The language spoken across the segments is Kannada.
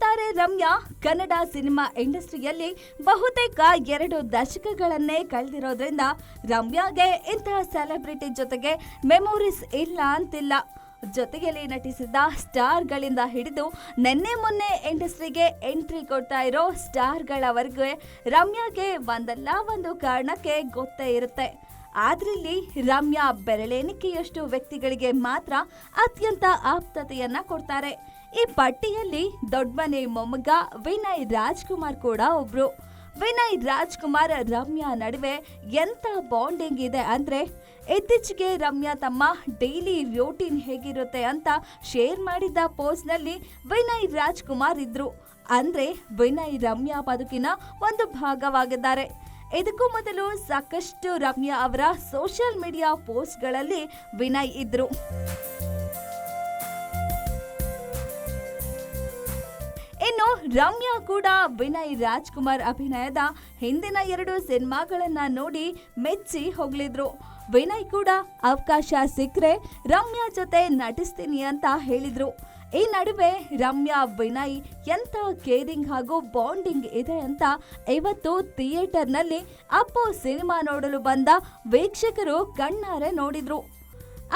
ತಾರೆ ರಮ್ಯಾ, ಕನ್ನಡ ಸಿನಿಮಾ ಇಂಡಸ್ಟ್ರಿಯಲ್ಲಿ ಬಹುತೇಕ ಎರಡು ದಶಕಗಳನ್ನೇ ಕಳೆದಿರೋದ್ರಿಂದ ರಮ್ಯಾಗೆ ಇಂತಹ ಸೆಲೆಬ್ರಿಟಿ ಜೊತೆಗೆ ಮೆಮೊರೀಸ್ ಇಲ್ಲ ಅಂತಿಲ್ಲ. ಜೊತೆಯಲ್ಲಿ ನಟಿಸಿದ ಸ್ಟಾರ್ಗಳಿಂದ ಹಿಡಿದು ನಿನ್ನೆ ಮೊನ್ನೆ ಇಂಡಸ್ಟ್ರಿಗೆ ಎಂಟ್ರಿ ಕೊಡ್ತಾ ಇರೋ ಸ್ಟಾರ್ಗಳವರೆಗೆ ರಮ್ಯಾಗೆ ಒಂದಲ್ಲ ಒಂದು ಕಾರಣಕ್ಕೆ ಗೊತ್ತೇ ಇರುತ್ತೆ. ಆದ್ರಲ್ಲಿ ರಮ್ಯಾ ಬೆರಳೆಣಿಕೆಯಷ್ಟು ವ್ಯಕ್ತಿಗಳಿಗೆ ಮಾತ್ರ ಅತ್ಯಂತ ಆಪ್ತತೆಯನ್ನ ಕೊಡ್ತಾರೆ. ಈ ಪಟ್ಟಿಯಲ್ಲಿ ದೊಡ್ಡಮನೆ ಮೊಮ್ಮಗ ವಿನಯ್ ರಾಜ್ಕುಮಾರ್ ಕೂಡ ಒಬ್ರು. ವಿನಯ್ ರಾಜ್ಕುಮಾರ್, ರಮ್ಯಾ ನಡುವೆ ಎಂತ ಬಾಂಡಿಂಗ್ ಇದೆ ಅಂದ್ರೆ ಇತ್ತೀಚೆಗೆ ರಮ್ಯಾ ತಮ್ಮ ಡೈಲಿ ರೂಟೀನ್ ಹೇಗಿರುತ್ತೆ ಅಂತ ಶೇರ್ ಮಾಡಿದ್ದ ಪೋಸ್ಟ್ನಲ್ಲಿ ವಿನಯ್ ರಾಜ್ಕುಮಾರ್ ಇದ್ರು. ಅಂದ್ರೆ ವಿನಯ್, ರಮ್ಯಾ ಬದುಕಿನ ಒಂದು ಭಾಗವಾಗಿದ್ದಾರೆ. ಇದಕ್ಕೂ ಮೊದಲು ಸಾಕಷ್ಟು ರಮ್ಯಾ ಅವರ ಸೋಷಿಯಲ್ ಮೀಡಿಯಾ ಪೋಸ್ಟ್ಗಳಲ್ಲಿ ವಿನಯ್ ಇದ್ರು. ರಮ್ಯಾ ಕೂಡ ವಿನಯ್ ರಾಜ್ಕುಮಾರ್ ಅಭಿನಯದ ಹಿಂದಿನ ಎರಡು ಸಿನಿಮಾಗಳನ್ನ ನೋಡಿ ಮೆಚ್ಚಿ ಹೋಗ್ಲಿದ್ರು ವಿನಯ್ ಕೂಡ ಅವಕಾಶ ಸಿಕ್ಕರೆ ರಮ್ಯಾ ಜೊತೆ ನಟಿಸ್ತೀನಿ ಅಂತ ಹೇಳಿದ್ರು. ಈ ನಡುವೆ ರಮ್ಯಾ, ವಿನಯ್ ಎಂತ ಕೇರಿಂಗ್ ಹಾಗೂ ಬಾಂಡಿಂಗ್ ಇದೆ ಅಂತ ಇವತ್ತು ಥಿಯೇಟರ್ನಲ್ಲಿ ಅಪ್ಪು ಸಿನಿಮಾ ನೋಡಲು ಬಂದ ವೀಕ್ಷಕರು ಕಣ್ಣಾರೆ ನೋಡಿದ್ರು.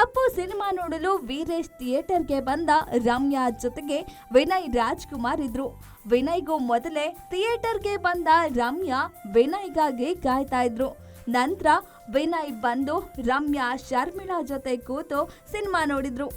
ಅಪ್ಪು ಸಿನಿಮಾ ನೋಡಲು ವೀರೇಶ್ ಥಿಯೇಟರ್ಗೆ ಬಂದ ರಮ್ಯಾ ಜೊತೆಗೆ ವಿನಯ್ ರಾಜ್ಕುಮಾರ್ ಇದ್ರು. ವಿನಯ್ಗೂ ಮೊದಲೇ ಥಿಯೇಟರ್ಗೆ ಬಂದ ರಮ್ಯಾ ವಿನಯ್ಗಾಗಿ ಕಾಯ್ತಾ ಇದ್ರು. ನಂತರ ವಿನಯ್ ಬಂದು ರಮ್ಯಾ ಶರ್ಮಿಳಾ ಜೊತೆ ಕೂತು ಸಿನಿಮಾ ನೋಡಿದ್ರು.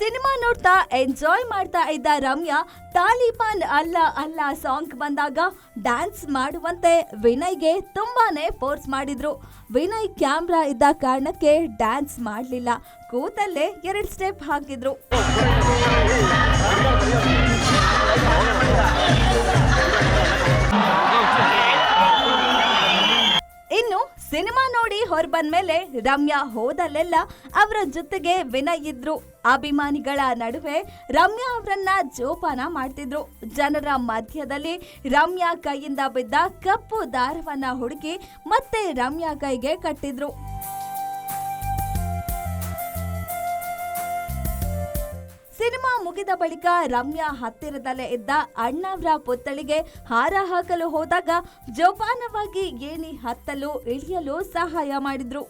ಸಿನಿಮಾ ನೋಡ್ತಾ ಎಂಜಾಯ್ ಮಾಡ್ತಾ ಇದ್ದ ರಮ್ಯಾ, ತಾಲಿಬಾನ್ ಅಲ್ಲ ಅಲ್ಲ ಸಾಂಗ್ ಬಂದಾಗ ಡ್ಯಾನ್ಸ್ ಮಾಡುವಂತೆ ವಿನಯ್ಗೆ ತುಂಬಾನೇ ಫೋರ್ಸ್ ಮಾಡಿದ್ರು. ವಿನಯ್ ಕ್ಯಾಮ್ರಾ ಇದ್ದ ಕಾರಣಕ್ಕೆ ಡ್ಯಾನ್ಸ್ ಮಾಡಲಿಲ್ಲ. ಕೂತಲ್ಲೇ ಎರಡು ಸ್ಟೆಪ್ ಹಾಕಿದ್ರು. ಸಿನಿಮಾ ನೋಡಿ ಹೊರಬಂದ್ಮೇಲೆ ರಮ್ಯಾ ಹೋದಲ್ಲೆಲ್ಲ ಅವರ ಜೊತೆಗೆ ವಿನಯ್ ಇದ್ರು. ಅಭಿಮಾನಿಗಳ ನಡುವೆ ರಮ್ಯಾ ಅವರನ್ನ ಜೋಪಾನ ಮಾಡ್ತಿದ್ರು. ಜನರ ಮಧ್ಯದಲ್ಲಿ ರಮ್ಯಾ ಕೈಯಿಂದ ಬಿದ್ದ ಕಪ್ಪು ದಾರವನ್ನ ಹುಡುಕಿ ಮತ್ತೆ ರಮ್ಯಾ ಕೈಗೆ ಕಟ್ಟಿದ್ರು. ಸಿನಿಮಾ ಮುಗಿದ ಬಳಿಕ ರಮ್ಯಾ ಹತ್ತಿರದಲ್ಲೇ ಇದ್ದ ಅಣ್ಣವ್ರ ಪುತ್ಥಳಿಗೆ ಹಾರ ಹಾಕಲು ಹೋದಾಗ ಜೋಪಾನವಾಗಿ ಏಣಿ ಹತ್ತಲು ಇಳಿಯಲು ಸಹಾಯ ಮಾಡಿದ್ರು.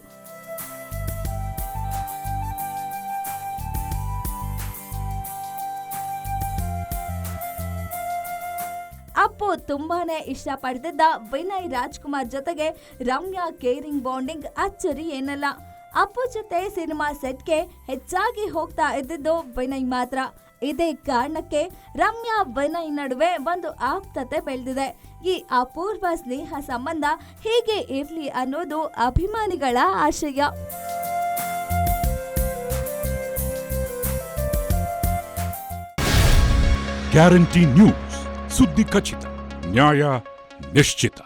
ಅಪ್ಪು ತುಂಬಾನೇ ಇಷ್ಟಪಡ್ತಿದ್ದ ವಿನಯ್ ರಾಜ್ಕುಮಾರ್ ಜೊತೆಗೆ ರಮ್ಯಾ ಕೇರಿಂಗ್ ಬಾಂಡಿಂಗ್ ಅಚ್ಚರಿ ಏನಲ್ಲ. ಅಪ್ಪು ಜೊತೆ ಸಿನಿಮಾ ಸೆಟ್ಗೆ ಹೆಚ್ಚಾಗಿ ಹೋಗ್ತಾ ಇದ್ದಿದ್ದು ವಿನಯ್ ಮಾತ್ರ. ಇದೇ ಕಾರಣಕ್ಕೆ ರಮ್ಯಾ ವಿನಯ್ ನಡುವೆ ಒಂದು ಆಪ್ತತೆ ಬೆಳೆದಿದೆ. ಈ ಅಪೂರ್ವ ಸ್ನೇಹ ಸಂಬಂಧ ಹೀಗೆ ಇರ್ಲಿ ಅನ್ನೋದು ಅಭಿಮಾನಿಗಳ ಆಶಯ. Guarantee news. ಸುದ್ದಿ ಖಚಿತ, ನ್ಯಾಯ ನಿಶ್ಚಿತ.